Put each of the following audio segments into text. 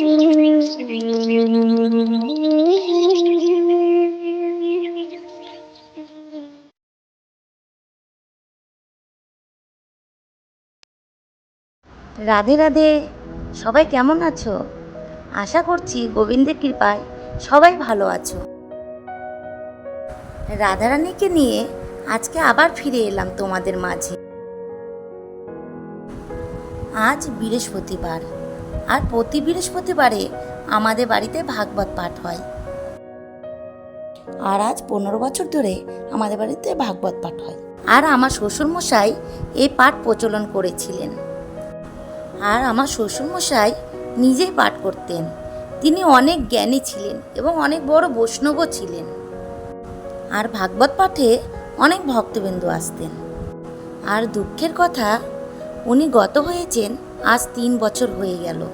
রাধে রাধে, সবাই কেমন আছো? আশা করছি গোবিন্দের কৃপায় সবাই ভালো আছো। রাধারানীকে নিয়ে আজকে আবার ফিরে এলাম তোমাদের মাঝে। আজ বৃহস্পতিবার। আর প্রতি বৃহস্পতিবারে আমাদের বাড়িতে ভাগবত পাঠ হয়। আর আজ পনেরো বছর ধরে আমাদের বাড়িতে ভাগবত পাঠ হয়। আর আমার শ্বশুরমশাই এই পাঠ প্রচলন করেছিলেন। আর আমার শ্বশুরমশাই নিজেই পাঠ করতেন। তিনি অনেক জ্ঞানী ছিলেন এবং অনেক বড় বৈষ্ণবও ছিলেন। আর ভাগবত পাঠে অনেক ভক্তবিন্দু আসতেন। আর দুঃখের কথা, উনি গত হয়েছেন আজ তিন বছর হয়ে গেল।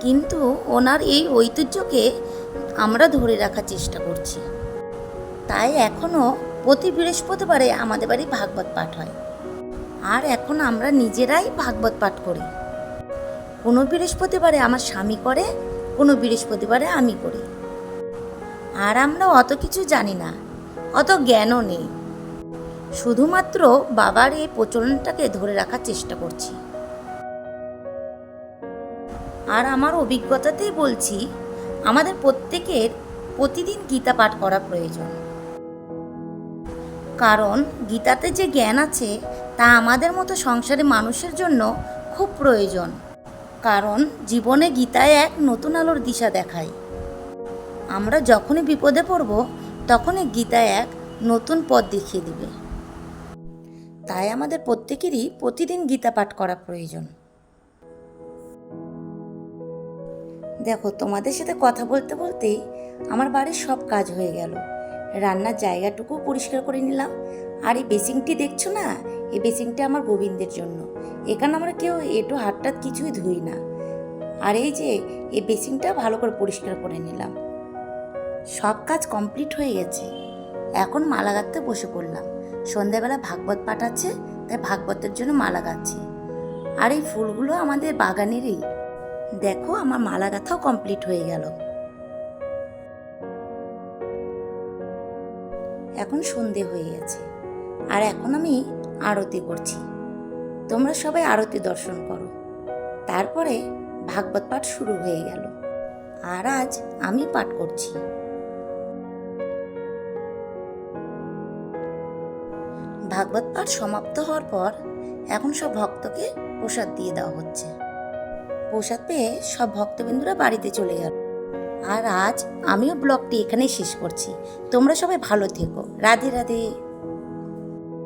কিন্তু ওনার এই ঐতিহ্যকে আমরা ধরে রাখার চেষ্টা করছি। তাই এখনও প্রতি বৃহস্পতিবারে আমাদের বাড়ি ভাগবত পাঠ হয়। আর এখন আমরা নিজেরাই ভাগবত পাঠ করি। কোনো বৃহস্পতিবারে আমার স্বামী করে, কোনো বৃহস্পতিবারে আমি করি। আর আমরা অত কিছু জানি না, অত জ্ঞানও নেই। শুধুমাত্র বাবার এই প্রচলনটাকে ধরে রাখার চেষ্টা করছি। আর আমার অভিজ্ঞতাতেই বলছি, আমাদের প্রত্যেকের প্রতিদিন গীতা পাঠ করা প্রয়োজন। কারণ গীতাতে যে জ্ঞান আছে, তা আমাদের মতো সংসারে মানুষের জন্য খুব প্রয়োজন। কারণ জীবনে গীতায় এক নতুন আলোর দিশা দেখায়। আমরা যখনই বিপদে পড়ব, তখনই গীতা এক নতুন পথ দেখিয়ে দিবে। তাই আমাদের প্রত্যেকেরই প্রতিদিন গীতা পাঠ করা প্রয়োজন। দেখো, তোমাদের সাথে কথা বলতে বলতেই আমার বাড়ির সব কাজ হয়ে গেল। রান্নার জায়গাটুকু পরিষ্কার করে নিলাম। আর এই বেসিংটি দেখছ না? এই বেসিংটা আমার গোবিন্দের জন্য। এখানে আমরা কেউ এটু হাতটাত কিছুই ধুই না। আর এই যে, এই বেসিংটা ভালো করে পরিষ্কার করে নিলাম। সব কাজ কমপ্লিট হয়ে গেছে। এখন মালা গাঁথতে বসে পড়লাম। সন্ধ্যাবেলা ভাগবত পাঠাচ্ছে তাই ভাগবতের জন্য মালা গাচ্ছি আর এই ফুলগুলো আমাদের বাগানেরই। দেখো আমার মালা গাঁথাও কমপ্লিট হয়ে গেল। এখন সন্ধে হয়ে গেছে। আর এখন আমি আরতি করছি। তোমরা সবাই আরতি দর্শন করো। তারপরে ভাগবত পাঠ শুরু হয়ে গেল। আর আজ আমি পাঠ করছি। ভাগবত পাঠ সমাপ্ত হওয়ার পর এখন সব ভক্তকে প্রসাদ দিয়ে দেওয়া হচ্ছে। প্রসাদ পেয়ে সব ভক্তবিন্দুরা বাড়িতে চলে গেল। আর আজ আমিও ব্লগটি এখানেই শেষ করছি। তোমরা সবাই ভালো থেকো। রাধে রাধে।